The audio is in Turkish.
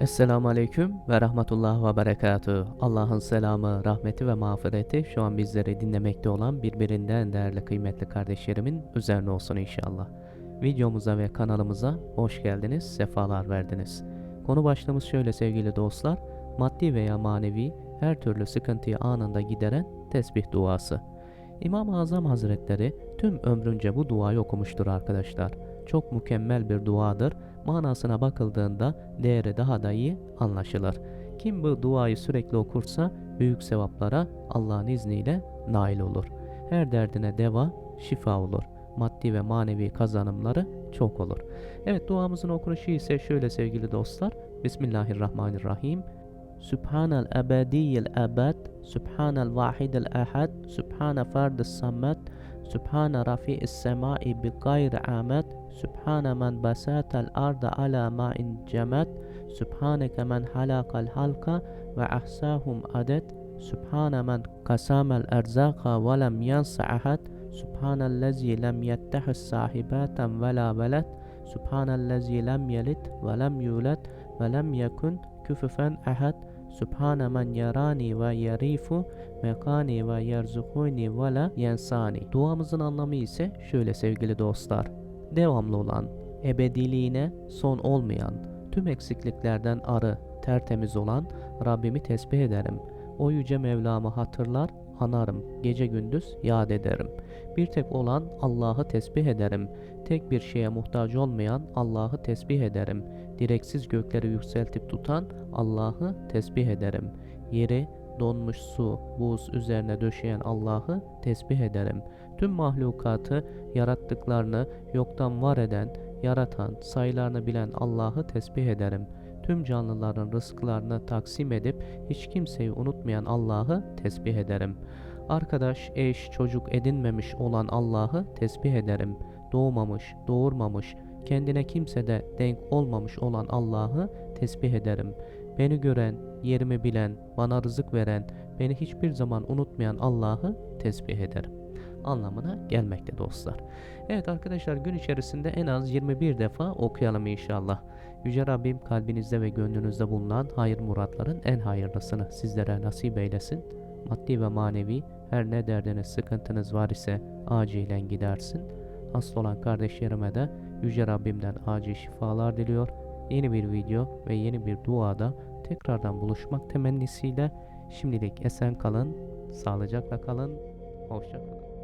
Esselamu Aleyküm ve Rahmetullah ve Berekatü. Allah'ın selamı, rahmeti ve mağfireti şu an bizleri dinlemekte olan birbirinden değerli kıymetli kardeşlerimin üzerine olsun inşallah. Videomuza ve kanalımıza hoş geldiniz, sefalar verdiniz. Konu başlığımız şöyle sevgili dostlar, maddi veya manevi her türlü sıkıntıyı anında gideren tesbih duası. İmam-ı Azam Hazretleri tüm ömrünce bu duayı okumuştur arkadaşlar. Çok mükemmel bir duadır. Manasına bakıldığında değeri daha da iyi anlaşılır. Kim bu duayı sürekli okursa büyük sevaplara Allah'ın izniyle nail olur. Her derdine deva, şifa olur. Maddi ve manevi kazanımları çok olur. Evet duamızın okunuşu ise şöyle sevgili dostlar. Bismillahirrahmanirrahim. Sübhanel ebediyel ebed, Sübhanel vahidel ehad, Sübhane ferdis sammet, سبحان رفيع السماء بغير عامد سبحان من بسات الأرض على ما جمد سبحانك من خلق الحلق وأحساهم عدد سبحان من قسم الأرزاق ولم ينس أحد سبحان الذي لم يتخذ صاحبات ولا ولد سبحان الذي لم يلد ولم يولد ولم يكن كففا أحد. Sübhane men yarani ve yarifu mekani ve yerzukuni ve la yensani. Duamızın anlamı ise şöyle sevgili dostlar. Devamlı olan, ebediliğine son olmayan, tüm eksikliklerden arı, tertemiz olan Rabbimi tesbih ederim. O yüce Mevlamı hatırlar, anarım, gece gündüz yad ederim. Bir tek olan Allah'ı tesbih ederim. Tek bir şeye muhtaç olmayan Allah'ı tesbih ederim. Direksiz gökleri yükseltip tutan Allah'ı tesbih ederim. Yeri, donmuş su, buz üzerine döşeyen Allah'ı tesbih ederim. Tüm mahlukatı, yarattıklarını yoktan var eden, yaratan, sayılarını bilen Allah'ı tesbih ederim. Tüm canlıların rızıklarını taksim edip hiç kimseyi unutmayan Allah'ı tesbih ederim. Arkadaş, eş, çocuk edinmemiş olan Allah'ı tesbih ederim. Doğmamış, doğurmamış, kendine kimsede denk olmamış olan Allah'ı tesbih ederim. Beni gören, yerimi bilen, bana rızık veren, beni hiçbir zaman unutmayan Allah'ı tesbih ederim anlamına gelmekte dostlar. Evet arkadaşlar gün içerisinde en az 21 defa okuyalım inşallah. Yüce Rabbim kalbinizde ve gönlünüzde bulunan hayır muratların en hayırlısını sizlere nasip eylesin. Maddi ve manevi her ne derdiniz sıkıntınız var ise acilen gidersin. Hasta olan kardeşlerime de Yüce Rabbimden acil şifalar diliyor. Yeni bir video ve yeni bir duada tekrardan buluşmak temennisiyle şimdilik esen kalın, sağlıcakla kalın, hoşça kalın.